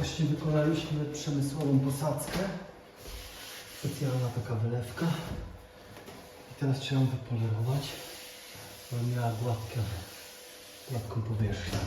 Właśnie wykonaliśmy przemysłową posadzkę. Specjalna taka wylewka. I teraz trzeba ją wypolerować, żeby miała gładką powierzchnię.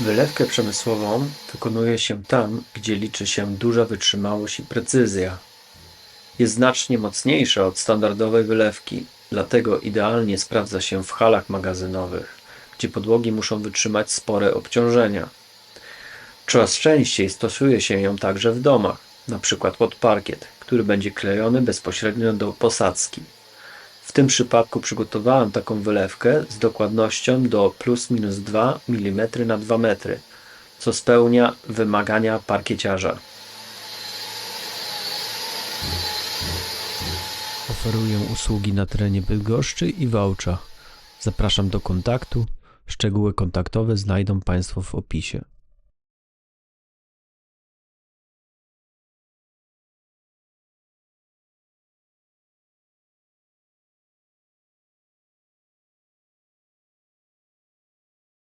Wylewkę przemysłową wykonuje się tam, gdzie liczy się duża wytrzymałość i precyzja. Jest znacznie mocniejsza od standardowej wylewki, dlatego idealnie sprawdza się w halach magazynowych, gdzie podłogi muszą wytrzymać spore obciążenia. Coraz częściej stosuje się ją także w domach, np. pod parkiet, który będzie klejony bezpośrednio do posadzki. W tym przypadku przygotowałem taką wylewkę z dokładnością do plus minus 2 mm na 2 metry, co spełnia wymagania parkieciarza. Oferuję usługi na terenie Bydgoszczy i Wałcza. Zapraszam do kontaktu. Szczegóły kontaktowe znajdą Państwo w opisie.